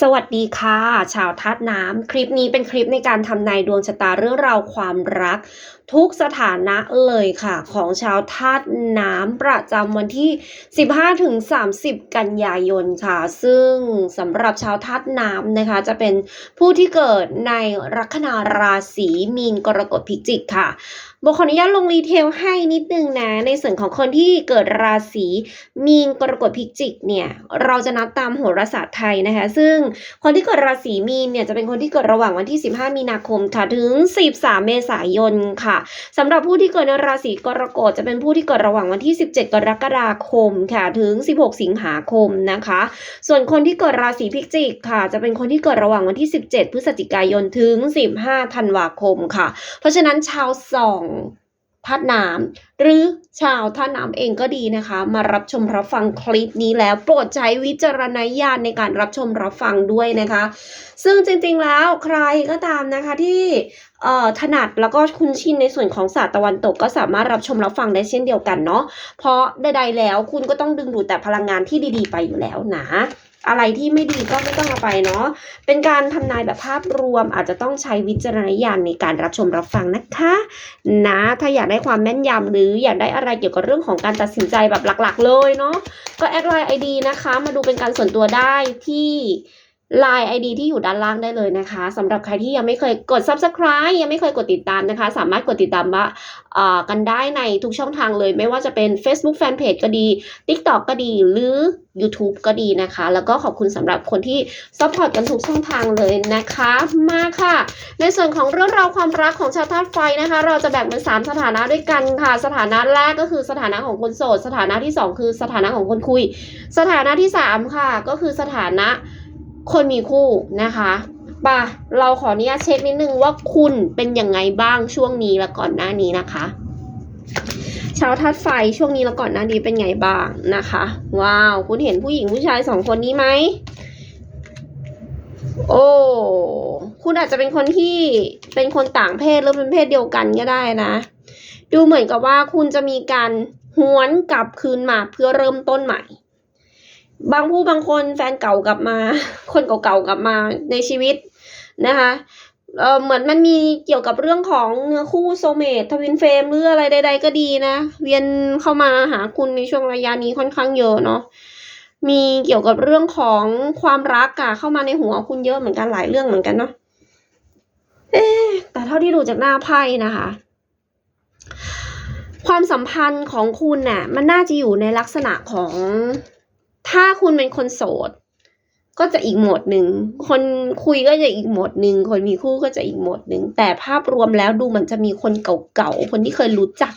สวัสดีค่ะ ชาวทัดน้ำ คลิปนี้เป็นคลิปในการทำนายดวงชะตาเรื่องราวความรัก ทุกสถานะเลยค่ะ ของชาวธาตุน้ำประจำวันที่ 15ถึง30 กันยายนค่ะ ซึ่งสำหรับชาวธาตุน้ำนะคะ จะเป็นผู้ที่เกิดในลัคนาราศีมีนกรกฎพิจิกค่ะโบขออนุญาตลงรีเทลให้นิดนึงนะ ในส่วนของคนที่เกิดราศีมีนกรกฎพิจิกเนี่ย เราจะนับตามโหราศาสตร์ไทยนะคะ ซึ่งคนที่เกิดราศีมีนเนี่ยจะเป็นคนที่เกิดระหว่างวันที่ 15 มีนาคมค่ะ ถึง 13 เมษายนค่ะสำหรับผู้ที่เกิดในราศีกรกฎจะเป็นผู้ที่เกิดระหว่างวันที่ 17 กรกฎาคมค่ะถึง 16 สิงหาคมนะคะ ส่วนคนที่เกิดราศีพิจิกค่ะ จะเป็นคนที่เกิดระหว่างวันที่ 17 พฤศจิกายนถึง 15 ธันวาคมค่ะ เพราะฉะนั้นชาวสอง ธาน้ำหรือชาวธาน้ำเองก็ดีนะคะ มารับชมรับฟังคลิปนี้แล้วโปรดใช้วิจารณญาณในการรับชมรับฟังด้วยนะคะ ซึ่งจริงๆแล้วใครก็ตามนะคะที่ถนัดแล้วก็คุ้นชินในส่วนของศาสตร์ตะวันตกก็สามารถรับชมรับฟังได้เช่นเดียวกันเนาะเพราะใดๆแล้วคุณก็ต้องดึงดูดแต่พลังงานที่ดีๆ ไปอยู่แล้วนะ อะไรที่ไม่ดีก็ไม่ต้องเอาไปเนาะ เป็นการทำนายแบบภาพรวมอาจจะต้องใช้วิจารณญาณในการรับชมรับฟังนะคะ นะ ถ้าอยากได้ความแม่นยำหรืออยากได้อะไรเกี่ยวกับเรื่องของการตัดสินใจแบบหลักๆ เลยเนาะ ก็แอดไลน์ไอดีนะคะ มาดูเป็นการส่วนตัวได้ที่ Line ID ที่อยู่ด้านล่างได้เลยนะคะสำหรับใครที่ยังไม่เคยกด Subscribe ยังไม่เคยกดติดตามนะคะ สามารถกดติดตามว่ากันได้ในทุกช่องทางเลย ไม่ว่าจะเป็น Facebook Fanpage ก็ดี TikTok ก็ดีหรือ YouTube ก็ดีนะคะ แล้วก็ขอบคุณสำหรับคนที่ซัพพอร์ตกันทุกช่องทางเลยนะคะ มาค่ะ ในส่วนของเรื่องราวความรักของชาวธาตุไฟนะคะ เราจะแบ่งเป็น 3 สถานะด้วยกันค่ะ สถานะแรกก็คือสถานะของคนโสด สถานะที่ 2 คือสถานะของคนคุย สถานะที่ 3 ค่ะ ก็คือสถานะ คนมีคู่นะคะป่ะเราขออนุญาตเช็คนิดนึงว่าคุณเป็นยังไงบ้างช่วงนี้และก่อนหน้านี้นะคะ ชาวธาตุไฟช่วงนี้และก่อนหน้านี้เป็นไงบ้างนะคะ ว้าว คุณเห็นผู้หญิงผู้ชายสองคนนี้ไหมโอ้คุณอาจจะเป็นคนที่เป็นคนต่างเพศหรือเป็นเพศเดียวกันก็ได้นะ ดูเหมือนกับว่าคุณจะมีการหวนกลับคืนมาเพื่อเริ่มต้นใหม่ บางผู้บางคนแฟนเก่ากลับมา คนเก่าๆกลับมาในชีวิตนะคะเออเหมือนมันมีเกี่ยวกับเรื่องของเนื้อคู่โซเมตทวินเฟรมหรืออะไรใด ๆ ก็ดีนะ เวียนเข้ามาหาคุณในช่วงระยะนี้ค่อนข้างเยอะเนาะมีเกี่ยวกับเรื่องของความรักอะเข้ามาในหัวคุณเยอะเหมือนกันหลายเรื่องเหมือนกันเนาะเอ๊แต่เท่าที่ดูจากหน้าไพ่นะคะ ความสัมพันธ์ของคุณน่ะ มันน่าจะอยู่ในลักษณะของ ถ้าคุณเป็นคนโสด ก็จะอีกโหมดหนึ่ง คนคุยก็จะอีกโหมดหนึ่ง คนมีคู่ก็จะอีกโหมดหนึ่ง แต่ภาพรวมแล้วดูเหมันจะมีคนเก่าๆ คนที่เคยรู้จัก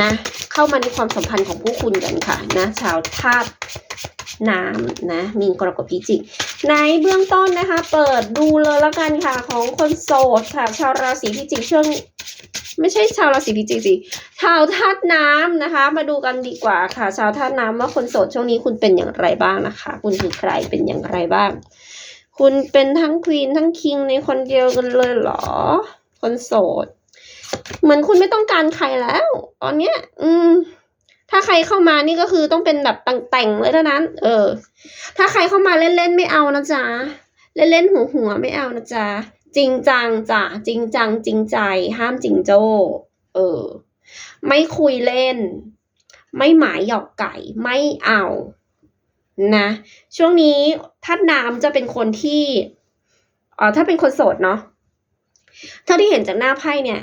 นะ เข้ามาในความสัมพันธ์ของพวกคุณกันค่ะนะชาวธาตุน้ำนะมีนกรกฎพิจิก ในเบื้องต้นนะคะ เปิดดูเลยแล้วกันค่ะ ของคนโสดค่ะ ชาวราศีพิจิกช่วง ไม่ใช่ชาวราศีพิจิกสิชาวธาตุน้ำนะคะ มาดูกันดีกว่าค่ะ ชาวธาตุน้ำว่าคนโสดช่วงนี้คุณเป็นอย่างไรบ้างนะคะ คุณคือใครเป็นอย่างไรบ้าง คุณเป็นทั้งควีนทั้งคิงในคนเดียวกันเลยเหรอ คนโสด เหมือนคุณไม่ต้องการใครแล้ว ตอนเนี้ย อืม ถ้าใครเข้ามานี่ก็คือต้องเป็นแบบแต่งๆเลยเท่านั้น เออ ถ้าใครเข้ามาเล่นๆไม่เอานะจ๊ะเล่นๆหัวๆไม่เอานะจ๊ะ จริงจังจ้ะจริงจัง จริงใจ ห้ามจริงโจ้ เออ ไม่คุยเล่น ไม่หมายหยอกไก่ไม่เอานะ ช่วงนี้ท่านน้ำจะเป็นคนที่เออถ้าเป็นคนโสดเนาะเท่าที่เห็นจากหน้าไพ่เนี่ย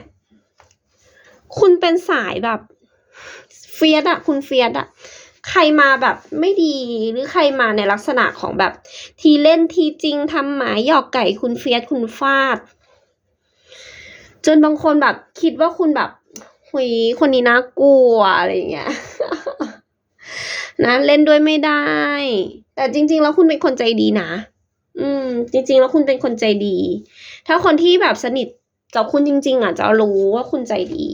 คุณเป็นสายแบบ เฟียสอะคุณเฟียสอะ ใครมาแบบไม่ดีหรือใครมาในลักษณะของแบบ ทีเล่นทีจริงทำหมายหยอกไก่คุณเฟียสคุณฟาด จนบางคนแบบคิดว่าคุณแบบหุยคนนี้น่ากลัวอะไรอย่างเงี้ยนะเล่นด้วยไม่ได้ แต่จริง ๆ แล้วคุณเป็นคนใจดีนะอืม จริง ๆ แล้วคุณเป็นคนใจดี ถ้าคนที่แบบสนิทกับคุณจริง ๆอะจะรู้ว่าคุณใจดี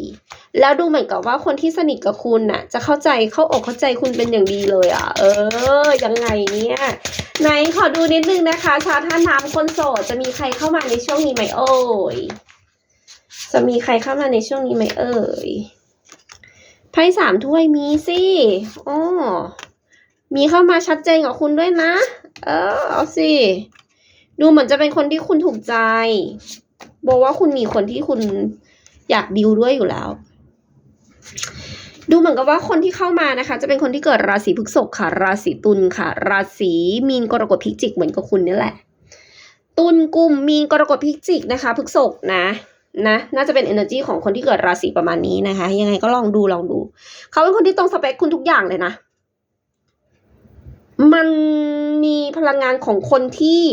แล้วดูเหมือนกับว่าคนที่สนิทกับคุณน่ะ จะเข้าใจเข้าอกเข้าใจคุณเป็นอย่างดีเลยอะ เออ ยังไงเนี่ย ไหนขอดูนิดนึงนะคะชาท่าน้ำคนโสดจะมีใครเข้ามาในช่วงนี้ไหมเอ่ยจะมีใครเข้ามาในช่วงนี้ไหมเอ่ยไพ่สามถ้วยมีสิอ๋อมีเข้ามาชัดเจนกับคุณด้วยนะ เออ เอาสิ ดูเหมือนจะเป็นคนที่คุณถูกใจ บอกว่าคุณมีคนที่คุณอยากดิวด้วยอยู่แล้ว ดูเหมือนกับว่าคนที่เข้ามานะคะ จะเป็นคนที่เกิดราศีพฤษภค่ะ ราศีตุลค่ะ ราศีมีนกรกฎพิจิกเหมือนกับคุณนี่แหละ ตุลกุมมีนกรกฎพิจิกนะคะพฤษภนะนะน่าจะเป็น energy ของคนที่เกิดราศีประมาณนี้นะคะ ยังไงก็ลองดูลองดู เขาเป็นคนที่ตรงสเปคคุณทุกอย่างเลยนะ มันมีพลังงานของคนที่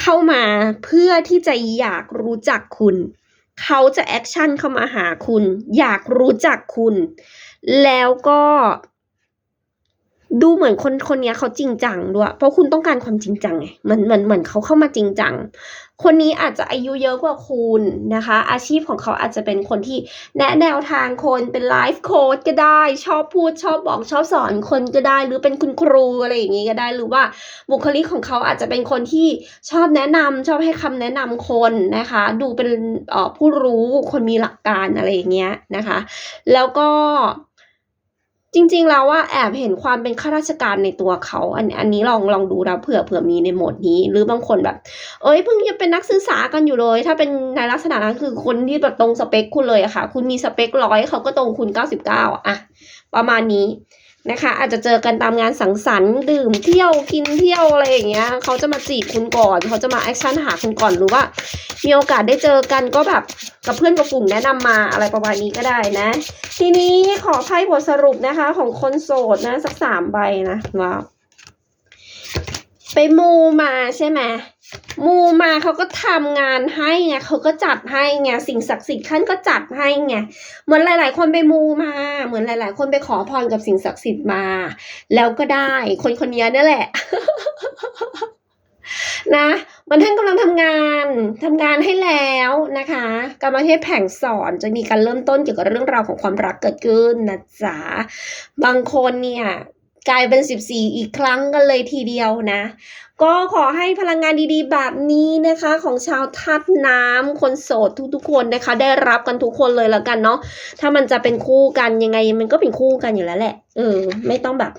เข้ามาเพื่อที่จะอยากรู้จักคุณ เขาจะแอคชั่นเข้ามาหาคุณ อยากรู้จักคุณ แล้วก็ ดูเหมือนคนคนนี้เขาจริงจังด้วยเพราะคุณต้องการความจริงจังไงเหมือนเหมือนเหมือนเขาเข้ามาจริงจัง คนนี้อาจจะอายุเยอะกว่าคุณนะคะ อาชีพของเขาอาจจะเป็นคนที่แนะแนวทางคนเป็นไลฟ์โค้ดก็ได้ ชอบพูดชอบบอกชอบสอนคนก็ได้ หรือเป็นคุณครูอะไรอย่างงี้ก็ได้หรือว่าบุคลิกของเขาอาจจะเป็นคนที่ชอบแนะนำชอบให้คำแนะนำคนนะคะ ดูเป็นผู้รู้คนมีหลักการอะไรอย่างเงี้ยนะคะ แล้วก็ จริงๆแล้วว่าแอบเห็นความเป็นข้าราชการในตัวเขา อันอันนี้ลองลองดูนะเผื่อเผื่อมีในโหมดนี้ หรือบางคนแบบ เอ้ยเพิ่งจะเป็นนักศึกษากันอยู่เลย ถ้าเป็นในลักษณะนั้นคือคนที่แบบตรงสเปคคุณเลยอะค่ะ คุณมีสเปคร้อยเขาก็ตรงคุณเก้าสิบเก้าอะประมาณนี้ นะคะ อาจจะเจอกันตามงานสังสรรค์ดื่มเที่ยวกินเที่ยวอะไรอย่างเงี้ยเขาจะมาจีบคุณก่อนเขาจะมาแอคชั่นหาคุณก่อนหรือว่า มีโอกาสได้เจอกันก็แบบกับเพื่อนกับฝูงแนะนำมาอะไรประมาณนี้ก็ได้นะ ทีนี้ขอไพ่บทสรุปนะคะ ของคนโสดนะสักสามใบนะว้าวไปมูมาใช่ไหม มูมาเขาก็ทำงานให้ไงเขาก็จัดให้ไงสิ่งศักดิ์สิทธิ์ท่านก็จัดให้ไงเหมือนหลาย ๆ คนไปมูมา เหมือนหลาย ๆ คนไปขอพรกับสิ่งศักดิ์สิทธิ์มา แล้วก็ได้ คนคนนี้นี่นแหละ นะ มันท่านกำลังทำงานทำงานให้แล้วนะคะกำลังให้แผงสอนจะมีการเริ่มต้นเกี่ยวกับเรื่องราวของความรักเกิดขึ้นนะจ๊ะบางคนเนี่ย กลายเป็นสิบสี่อีกครั้งกันเลยทีเดียวนะ ก็ขอให้พลังงานดีๆ แบบนี้นะคะ ของชาวทัดน้ำคนโสดทุกๆคนนะคะ ได้รับกันทุกคนเลยแล้วกันเนาะถ้ามันจะเป็นคู่กันยังไงมันก็เป็นคู่กันอยู่แล้วแหละเออไม่ต้องแบบ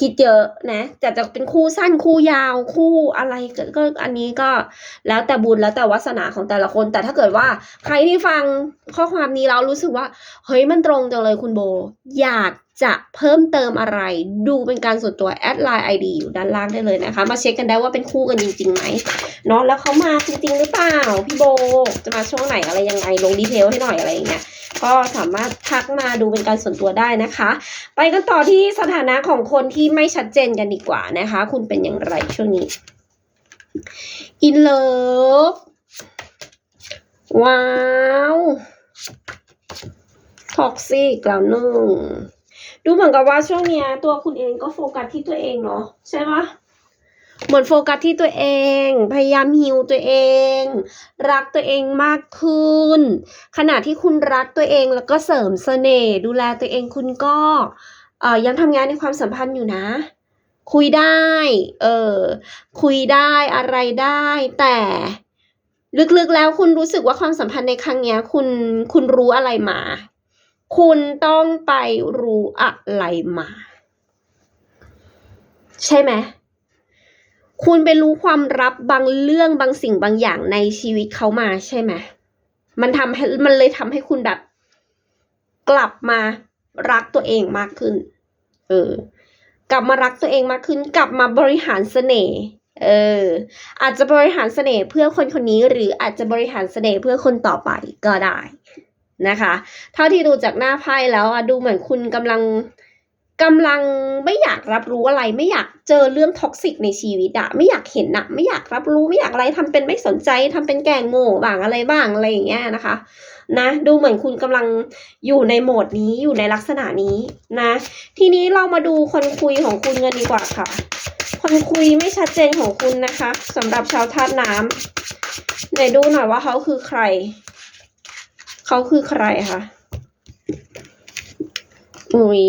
คิดเยอะนะแต่จะเป็นคู่สั้นคู่ยาวคู่อะไรก็ก็อันนี้ก็แล้วแต่บุญแล้วแต่วาสนาของแต่ละคน แต่ถ้าเกิดว่าใครที่ฟังข้อความนี้แล้วรู้สึกว่า เฮ้ยมันตรงจังเลยคุณโบ อยาก จะเพิ่มเติมอะไร ดูเป็นการส่วนตัวแอดไลน์ไอดีอยู่ด้านล่างได้เลยนะคะ มาเช็คกันได้ว่าเป็นคู่กันจริงๆไหมเนาะแล้วเขามาจริงๆหรือเปล่า พี่โบ จะมาช่วงไหนอะไรยังไงลงดีเทลให้หน่อยอะไรอย่างเงี้ยก็สามารถทักมาดูเป็นการส่วนตัวได้นะคะ ไปกันต่อที่สถานะของคนที่ไม่ชัดเจนกันดีกว่านะคะ คุณเป็นอย่างไรช่วงนี้ in love ว้าวท็อกซิกแล้วหนึ่ง ดูเหมือนกับว่าช่วงเนี้ยตัวคุณเองก็โฟกัสที่ตัวเองเนาะใช่ปะเหมือนโฟกัสที่ตัวเอง พยายามฮิวตัวเอง รักตัวเองมากขึ้น ขณะที่คุณรักตัวเองแล้วก็เสริมเสน่ห์ดูแลตัวเองคุณก็เอ่อยังทำงานในความสัมพันธ์อยู่นะ คุยได้ เออคุยได้อะไรได้ แต่ลึกๆแล้วคุณรู้สึกว่าความสัมพันธ์ในครั้งนี้คุณคุณรู้อะไรมา คุณต้องไปรู้อะไรมา ใช่ไหมคุณไปรู้ความลับบางเรื่องบางสิ่งบางอย่างในชีวิตเขามาใช่ไหมมันทำให้มันเลยทำให้คุณแบบ กลับมารักตัวเองมากขึ้น เออ กลับมารักตัวเองมากขึ้น กลับมาบริหารเสน่ห์เออ อาจจะบริหารเสน่ห์เพื่อคนคนนี้ หรืออาจจะบริหารเสน่ห์เพื่อคนต่อไปก็ได้ นะคะเท่าที่ดูจากหน้าไพ่แล้วอะดูเหมือนคุณกำลังกำลังไม่อยากรับรู้อะไร ไม่อยากเจอเรื่องท็อกซิกในชีวิตอะไม่อยากเห็นอะไม่อยากรับรู้ไม่อยากอะไรทำเป็นไม่สนใจทำเป็นแกงโง่บ้างอะไรบ้างอะไรอย่างเงี้ยนะคะ นะ ดูเหมือนคุณกำลังอยู่ในโหมดนี้อยู่ในลักษณะนี้นะ ทีนี้เรามาดูคนคุยของคุณกันดีกว่าค่ะ คนคุยไม่ชัดเจนของคุณนะคะสำหรับชาวธาตุน้ำไหนดูหน่อยว่าเขาคือใคร เขาคือใครคะอุ้ย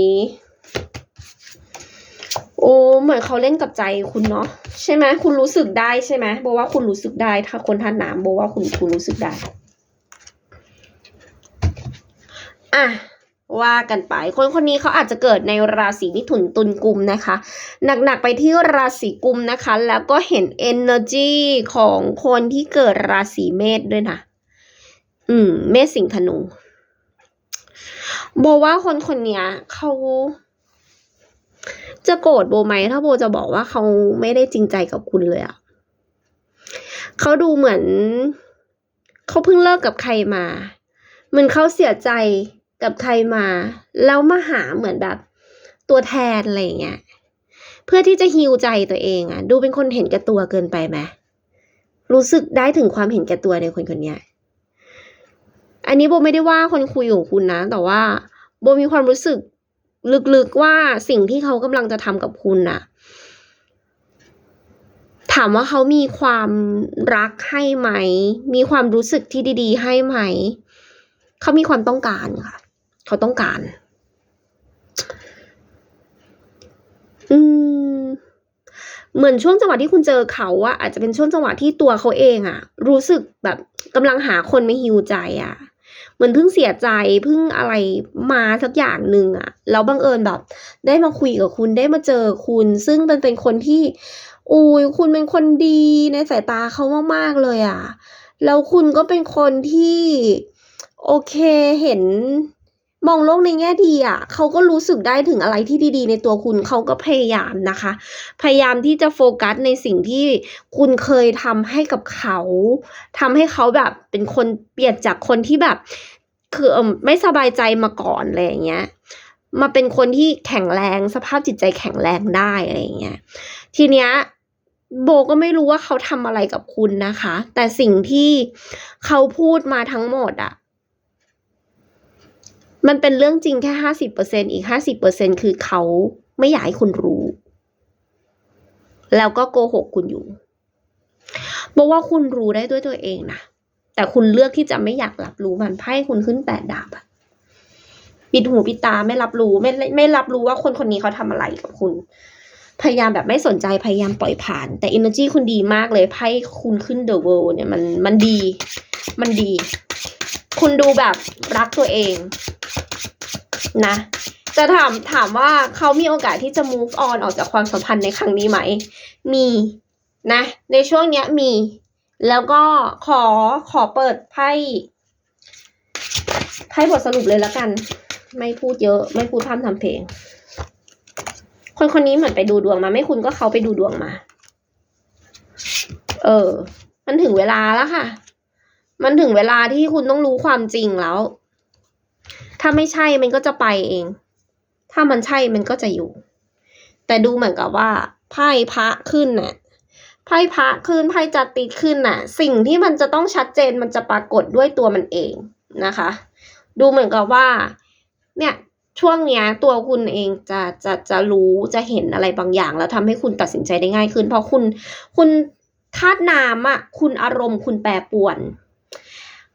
โอ้เหมือนเขาเล่นกับใจคุณเนาะใช่ไหมคุณรู้สึกได้ใช่ไหมโบว่าคุณรู้สึกได้ ถ้าคนธาตุน้ำโบว่าคุณคุณรู้สึกได้อะว่ากันไป คนคนนี้เขาอาจจะเกิดในราศีมิถุนตุลกุมนะคะ หนักๆไปที่ราศีกุมนะคะ แล้วก็เห็น energy ของคนที่เกิดราศีเมษด้วยนะ อืม เมษสิงห์ธนู โบว่าคนคนนี้เขาจะโกรธโบไหมถ้าโบจะบอกว่าเขาไม่ได้จริงใจกับคุณเลยอะเขาดูเหมือน เขาเพิ่งเลิกกับใครมา เหมือนเขาเสียใจกับใครมา แล้วมาหาเหมือนแบบ ตัวแทนอะไรเงี้ยเพื่อที่จะฮิวใจตัวเองอะดูเป็นคนเห็นแก่ตัวเกินไปไหมรู้สึกได้ถึงความเห็นแก่ตัวในคนคนนี้ อันนี้โบไม่ได้ว่าคนคุยของคุณนะ แต่ว่าโบมีความรู้สึกลึกๆว่าสิ่งที่เขากำลังจะทำกับคุณน่ะ ถามว่าเขามีความรักให้ไหม มีความรู้สึกที่ดีๆ ให้ไหม เขามีความต้องการค่ะ เขาต้องการ อืม เหมือนช่วงจังหวะที่คุณเจอเขาอะอาจจะเป็นช่วงจังหวะที่ตัวเขาเองอะรู้สึกแบบกำลังหาคนมาฮิวใจอะ เหมือนเพิ่งเสียใจเพิ่งอะไรมาสักอย่างหนึ่งอะแล้วบังเอิญแบบ ได้มาคุยกับคุณได้มาเจอคุณ ซึ่งเป็นเป็นคนที่อุ้ยคุณเป็นคนดีในสายตาเขามากๆเลยอะแล้วคุณก็เป็นคนที่ โอเคเห็น มองโลกในแง่ดีอะเขาก็รู้สึกได้ถึงอะไรที่ดีๆ ในตัวคุณเขาก็พยายามนะคะ พยายามที่จะโฟกัสในสิ่งที่คุณเคยทำให้กับเขาทำให้เขาแบบเป็นคนเปลี่ยนจากคนที่แบบ คือเอ่อไม่สบายใจมาก่อนอะไรอย่างเงี้ยมาเป็นคนที่แข็งแรงสภาพจิตใจแข็งแรงได้อะไรอย่างเงี้ยทีเนี้ยโบก็ไม่รู้ว่าเขาทำอะไรกับคุณนะคะ แต่สิ่งที่เขาพูดมาทั้งหมดอะ มันเป็นเรื่องจริงแค่ห้าสิบเปอร์เซ็นอีกห้าสิบเปอร์เซ็นคือเขาไม่อยากให้คุณรู้ แล้วก็โกหกคุณอยู่บอกว่าคุณรู้ได้ด้วยตัวเองนะแต่คุณเลือกที่จะไม่อยากรับรู้มันไพ่คุณขึ้นแปดดาบอะปิดหูปิดตาไม่รับรู้ไม่ไม่รับรู้ว่าคนคนนี้เขาทำอะไรกับคุณ พยายามแบบไม่สนใจพยายามปล่อยผ่าน แต่ energy คุณดีมากเลยไพ่คุณขึ้น the world เนี่ยมันมันดี มันดี คุณดูแบบรักตัวเองนะจะถามถามว่าเขามีโอกาสที่จะ move on ออกจากความสัมพันธ์ในครั้งนี้ไหม มีนะ ในช่วงเนี้ยมี แล้วก็ขอขอเปิดไพ่ไพ่บทสรุปเลยแล้วกัน ไม่พูดเยอะไม่พูดพร่ำทำเพลง คนคนนี้เหมือนไปดูดวงมา ไม่คุณก็เขาไปดูดวงมา เออ มันถึงเวลาแล้วค่ะ มันถึงเวลาที่คุณต้องรู้ความจริงแล้ว ถ้าไม่ใช่มันก็จะไปเอง ถ้ามันใช่มันก็จะอยู่ แต่ดูเหมือนกับว่าไพ่พระขึ้นน่ะไพ่พระขึ้นไพ่จัติดขึ้นน่ะ สิ่งที่มันจะต้องชัดเจนมันจะปรากฏด้วยตัวมันเองนะคะ ดูเหมือนกับว่า เนี่ยช่วงเนี้ยตัวคุณเองจะจะจะรู้จะเห็นอะไรบางอย่าง แล้วทำให้คุณตัดสินใจได้ง่ายขึ้น เพราะคุณคุณธาตุน้ำอะคุณอารมณ์คุณแปรปวน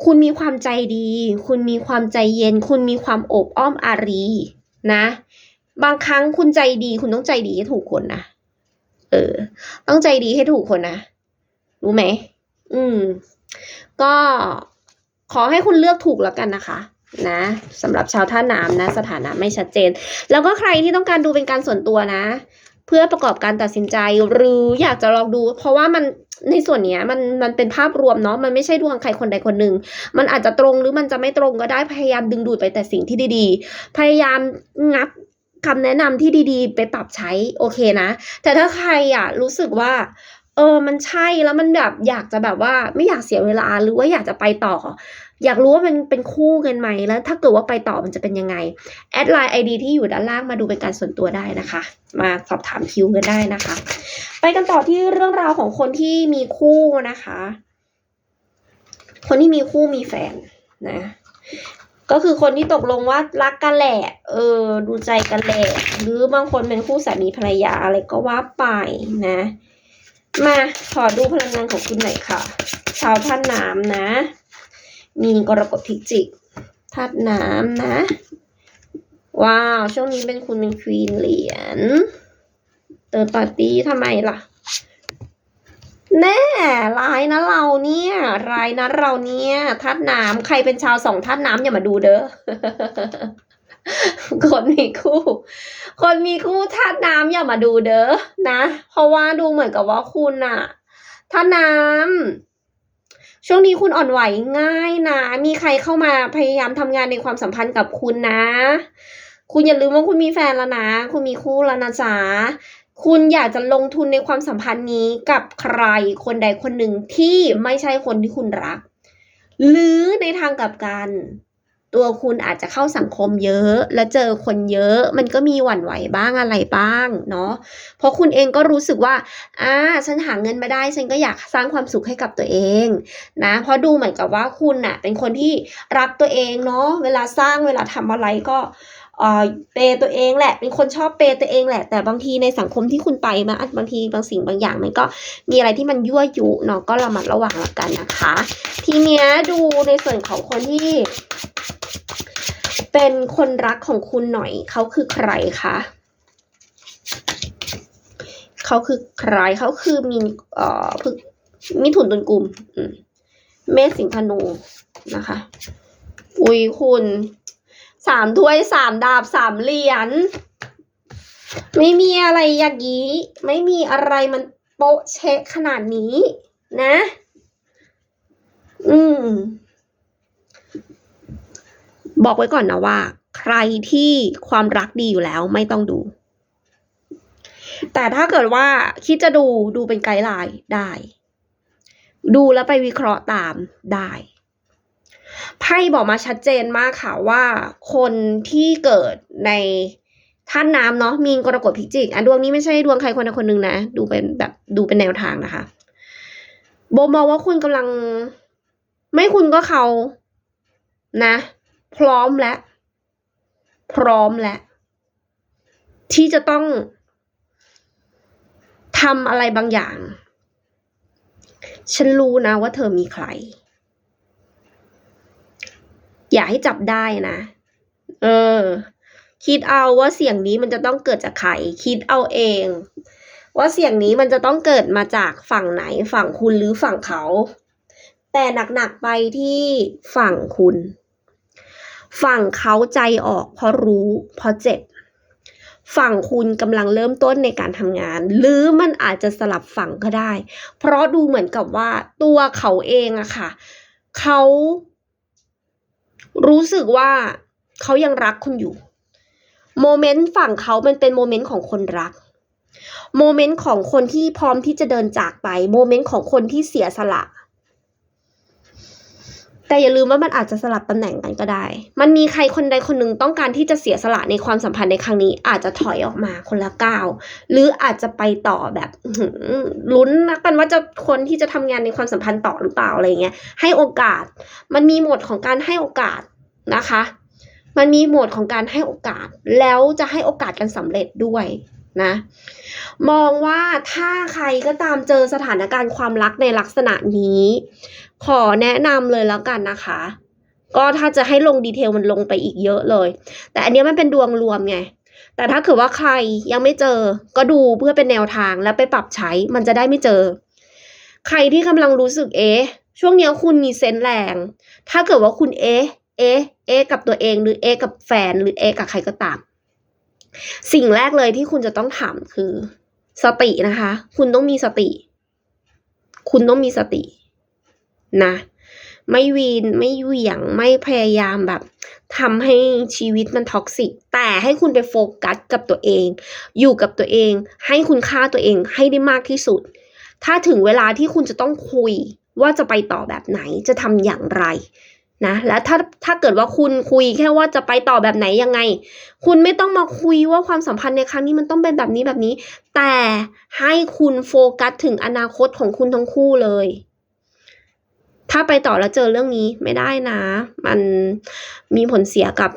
คุณมีความใจดี คุณมีความใจเย็น คุณมีความอบอ้อมอารีนะ บางครั้งคุณใจดี คุณต้องใจดีให้ถูกคนนะ เออ ต้องใจดีให้ถูกคนนะ รู้ไหม อืม ก็ขอให้คุณเลือกถูกแล้วกันนะคะ นะสำหรับชาวท่าน้ำนะ สถานะไม่ชัดเจน แล้วก็ใครที่ต้องการดูเป็นการส่วนตัวนะ เพื่อประกอบการตัดสินใจหรืออยากจะลองดู เพราะว่ามันในส่วนนี้มันมันเป็นภาพรวมเนาะมันไม่ใช่ดวงใครคนใดคนหนึ่ง มันอาจจะตรงหรือมันจะไม่ตรงก็ได้พยายามดึงดูดไปแต่สิ่งที่ดีๆ พยายามงับคำแนะนำที่ดีๆ ไปปรับใช้โอเคนะ แต่ถ้าใครอะรู้สึกว่าเออ มันใช่แล้วมันแบบอยากจะแบบว่าไม่อยากเสียเวลาหรือว่าอยากจะไปต่อ อยากรู้ว่ามันเป็นคู่กันไหมแล้ว ถ้าเกิดว่าไปต่อมันจะเป็นยังไงแอดไลน์ไอดีที่อยู่ด้านล่างมาดูเป็นการส่วนตัวได้นะคะ มาสอบถามคิวกันได้นะคะ ไปกันต่อที่เรื่องราวของคนที่มีคู่นะคะ คนที่มีคู่มีแฟนนะ ก็คือคนที่ตกลงว่ารักกันแหละ เออ ดูใจกันแหละ หรือบางคนเป็นคู่สามีภรรยาอะไรก็ว่าไปนะ มาขอดูพลังงานของคุณหน่อยค่ะ ชาวท่านน้ำนะ มีกรกฎพิจิกธาตุน้ำนะ ว้าว ช่วงนี้เป็นคุณเป็นควีนเหรียญเติร์ดปาร์ตี้ทำไมล่ะ แน่ร้ายนะเราเนี่ยร้ายนะเราเนี่ยธาตุน้ำใครเป็นชาวสองธาตุน้ำอย่ามาดูเด้อคนมีคู่ คนมีคู่ธาตุน้ำอย่ามาดูเด้อนะ เพราะว่าดูเหมือนกับว่าคุณอะธาตุน้ำ ช่วงนี้คุณอ่อนไหวง่ายนะ มีใครเข้ามาพยายามทำงานในความสัมพันธ์กับคุณนะ คุณอย่าลืมว่าคุณมีแฟนแล้วนะ คุณมีคู่แล้วนะจ๊ะคุณอยากจะลงทุนในความสัมพันธ์นี้กับใครคนใดคนหนึ่งที่ไม่ใช่คนที่คุณรัก หรือในทางกลับกัน ตัวคุณอาจจะเข้าสังคมเยอะ และเจอคนเยอะ มันก็มีหวั่นไหวบ้างอะไรบ้างเนาะเพราะคุณเองก็รู้สึกว่าอ่าฉันหาเงินมาได้ ฉันก็อยากสร้างความสุขให้กับตัวเองนะเพราะดูเหมือนกับว่าคุณน่ะเป็นคนที่รักตัวเองเนาะเวลาสร้างเวลาทำอะไรก็ เอ่อเปย์ตัวเองแหละ เป็นคนชอบเปย์ตัวเองแหละ แต่บางทีในสังคมที่คุณไปมาบางทีบางสิ่งบางอย่างมันก็มีอะไรที่มันยั่วยุเนาะก็ระมัดระวังละกันนะคะ ทีเนี้ยดูในส่วนของคนที่ เป็นคนรักของคุณหน่อยเขาคือใครคะเขาคือใครเขาคือมีนเอ่อพึกมิถุนตุลกุมอืมเมษสิงธนูนะคะ อุ้ยคุณ สามถ้วยสามดาบสามเหรียญไม่มีอะไรอย่างนี้ไม่มีอะไรมันโป๊ะเชะขนาดนี้ นะ อืม บอกไว้ก่อนนะว่า ใครที่ความรักดีอยู่แล้วไม่ต้องดู แต่ถ้าเกิดว่าคิดจะดูดูเป็นไกด์ไลน์ได้ ดูแล้วไปวิเคราะห์ตามได้ ไพ่บอกมาชัดเจนมากค่ะว่าคนที่เกิดในท่านน้ำเนาะมีนกรกฎพิจิกอะดวงนี้ไม่ใช่ดวงใครคนใดคนหนึ่งนะ ดูเป็นแบบดูเป็นแนวทางนะคะโบมองว่าคุณกำลัง ไม่คุณก็เขานะ พร้อมแล้วพร้อมแล้วที่จะต้องทำอะไรบางอย่าง ฉันรู้นะว่าเธอมีใคร อย่าให้จับได้นะ เออ คิดเอาว่าเสียงนี้มันจะต้องเกิดจากใครคิดเอาเอง ว่าเสียงนี้มันจะต้องเกิดมาจากฝั่งไหน ฝั่งคุณหรือฝั่งเขา แต่หนักๆไปที่ฝั่งคุณ ฝั่งเขาใจออกเพราะรู้เพราะเจ็บฝั่งคุณกำลังเริ่มต้นในการทำงาน หรือมันอาจจะสลับฝั่งก็ได้ เพราะดูเหมือนกับว่าตัวเขาเองอะค่ะ เขา รู้สึกว่าเขายังรักคุณอยู่ โมเมนต์ฝั่งเขามันเป็นโมเมนต์ของคนรัก โมเมนต์ของคนที่พร้อมที่จะเดินจากไป โมเมนต์ของคนที่เสียสละ แต่อย่าลืมว่ามันอาจจะสลับตำแหน่งกันก็ได้ มันมีใครคนใดคนหนึ่งต้องการที่จะเสียสละในความสัมพันธ์ในครั้งนี้ อาจจะถอยออกมาคนละก้าวหรืออาจจะไปต่อแบบหืลุ้นนะกันว่าจะคนที่จะทำงานในความสัมพันธ์ต่อหรือเปล่าอะไรเงี้ย ให้โอกาส มันมีหมดของการให้โอกาสนะคะ มันมีหมดของการให้โอกาส แล้วจะให้โอกาสกันสำเร็จด้วย นะ มองว่าถ้าใครก็ตามเจอสถานการณ์ความรักในลักษณะนี้ ขอแนะนำเลยแล้วกันนะคะ ก็ถ้าจะให้ลงดีเทลมันลงไปอีกเยอะเลย แต่อันนี้มันเป็นดวงรวมไง แต่ถ้าเกิดว่าใครยังไม่เจอ ก็ดูเพื่อเป็นแนวทางแล้วไปปรับใช้ มันจะได้ไม่เจอ ใครที่กำลังรู้สึกเอ๊ะช่วงนี้คุณมีเซนแรง ถ้าเกิดว่าคุณเอ๊ะเอ๊ะเอ๊ะกับตัวเองหรือเอ๊ะกับแฟนหรือเอ๊ะกับใครก็ตาม สิ่งแรกเลยที่คุณจะต้องทำคือ สตินะคะ คุณต้องมีสติ คุณต้องมีสติ นะ ไม่วีนไม่เหวี่ยงไม่พยายามแบบทำให้ชีวิตมันท็อกซิก แต่ให้คุณไปโฟกัสกับตัวเอง อยู่กับตัวเอง ให้คุณค่าตัวเองให้ได้มากที่สุด ถ้าถึงเวลาที่คุณจะต้องคุยว่าจะไปต่อแบบไหนจะทำอย่างไร นะและถ้าถ้าเกิดว่าคุณคุยแค่ว่าจะไปต่อแบบไหนยังไง คุณไม่ต้องมาคุยว่าความสัมพันธ์ในครั้งนี้มันต้องเป็นแบบนี้แบบนี้ แต่ให้คุณโฟกัสถึงอนาคตของคุณทั้งคู่เลย ถ้าไปต่อแล้วเจอเรื่องนี้ไม่ได้นะ มันมีผลเสียกับ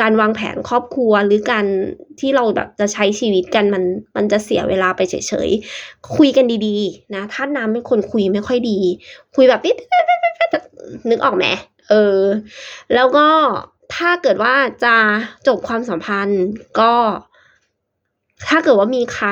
การวางแผนครอบครัวหรือการที่เราแบบจะใช้ชีวิตกันมันมันจะเสียเวลาไปเฉยๆ คุยกันดีๆ นะ ถ้าน้ำเป็นคนคุยไม่ค่อยดี คุยแบบนิดนึกออกไหม เออ แล้วก็ถ้าเกิดว่าจะจบความสัมพันธ์ก็ ถ้าเกิดว่ามีใคร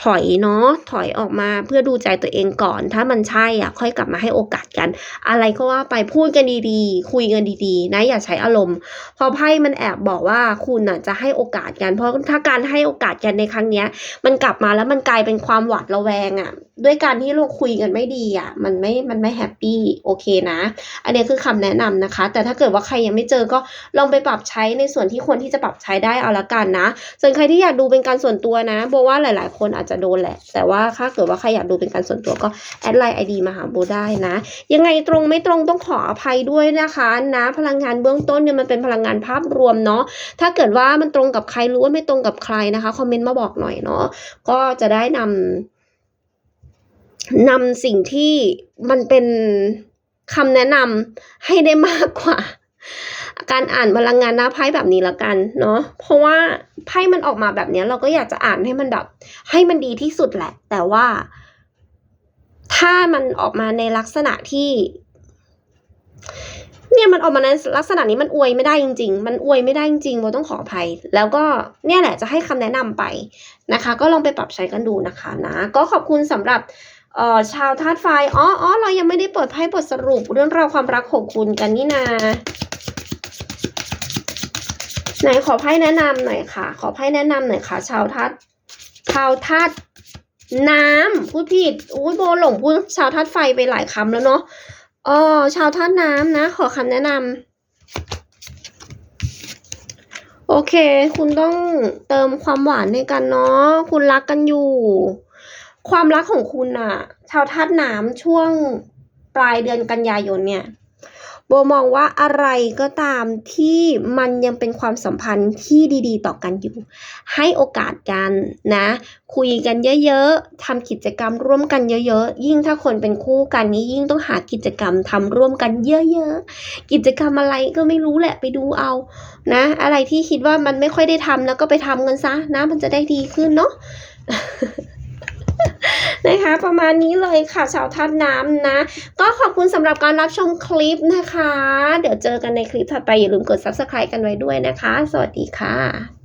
ถอยเนาะถอยออกมาเพื่อดูใจตัวเองก่อน ถ้ามันใช่อะค่อยกลับมาให้โอกาสกัน อะไรก็ว่าไปพูดกันดีๆ คุยกันดีๆ นะอย่าใช้อารมณ์พราะไพ่มันแอบบอกว่าคุณอะจะให้โอกาสกัน เพราะถ้าการให้โอกาสกันในครั้งเนี้ย มันกลับมาแล้วมันกลายเป็นความหวาดระแวงอะ ด้วยการที่เราคุยกันไม่ดีอะ มันไม่มันไม่แฮปปี้โอเคนะ อันนี้คือคำแนะนำนะคะ แต่ถ้าเกิดว่าใครยังไม่เจอก็ลองไปปรับใช้ในส่วนที่ควรที่จะปรับใช้ได้เอาละกันนะส่วนใครที่อยากดูเป็นการส่วนตัวนะโบว่าหลาย ๆ คนอาจจะโดนแหละ แต่ว่าถ้าเกิดว่าใครอยากดูเป็นการส่วนตัวก็แอดไลน์ไอดีมาหาโบได้นะ ยังไงตรงไม่ตรงต้องขออภัยด้วยนะคะนะ พลังงานเบื้องต้นเนี่ยมันเป็นพลังงานภาพรวมเนาะถ้าเกิดว่ามันตรงกับใครรือว่าไม่ตรงกับใครนะคะคอมเมนต์มาบอกหน่อยเนาะก็จะได้นำนำสิ่งที่มันเป็นคำแนะนำให้ได้มากกว่า การอ่านพลังงานหน้าไพ่แบบนี้ละกันเนาะเพราะว่าไพ่มันออกมาแบบเนี้ยเราก็อยากจะอ่านให้มันแบบ ให้มันดีที่สุดแหละ แต่ว่า ถ้ามันออกมาในลักษณะที่ เนี่ยมันออกมาในลักษณะนี้มันอวยไม่ได้จริง ๆ มันอวยไม่ได้จริงๆโบต้องขออภัย แล้วก็เนี่ยแหละจะให้คำแนะนำไปนะคะ ก็ลองไปปรับใช้กันดูนะคะนะ ก็ขอบคุณสำหรับเอ่อชาวธาตุไฟ อ๋ออ๋อเรายังไม่ได้เปิดไพ่บทสรุปเรื่องราวความรักของคุณกันนี่นา ไหนขอไพ่แนะนำหน่อยค่ะ ขอไพ่แนะนำหน่อยค่ะ ชาวธาตุชาวธาตุน้ำพูดผิดอุ้ยโบหลงพูดชาวธาตุไฟไปหลายคำแล้วเนาะอ๋อชาวธาตุน้ำนะ ขอคำแนะนำโอเค คุณต้องเติมความหวานให้กันเนาะคุณรักกันอยู่ ความรักของคุณอะชาวธาตุน้ำช่วงปลายเดือนกันยายนเนี่ย โบมองว่าอะไรก็ตามที่มันยังเป็นความสัมพันธ์ที่ดีๆ ต่อกันอยู่ ให้โอกาสกันนะ คุยกันเยอะๆทำกิจกรรมร่วมกันเยอะๆ ยิ่งถ้าคนเป็นคู่กันนี้ยิ่งต้องหากิจกรรมทำร่วมกันเยอะๆ กิจกรรมอะไรก็ไม่รู้แหละไปดูเอานะ อะไรที่คิดว่ามันไม่ค่อยได้ทำแล้วก็ไปทำกันซะนะมันจะได้ดีขึ้นเนาะ นะคะประมาณนี้เลยค่ะชาวธาตุน้ำนะ ก็ขอบคุณสำหรับการรับชมคลิปนะคะ เดี๋ยวเจอกันในคลิปถัดไปอย่าลืมกด subscribe กันไว้ด้วยนะคะ สวัสดีค่ะ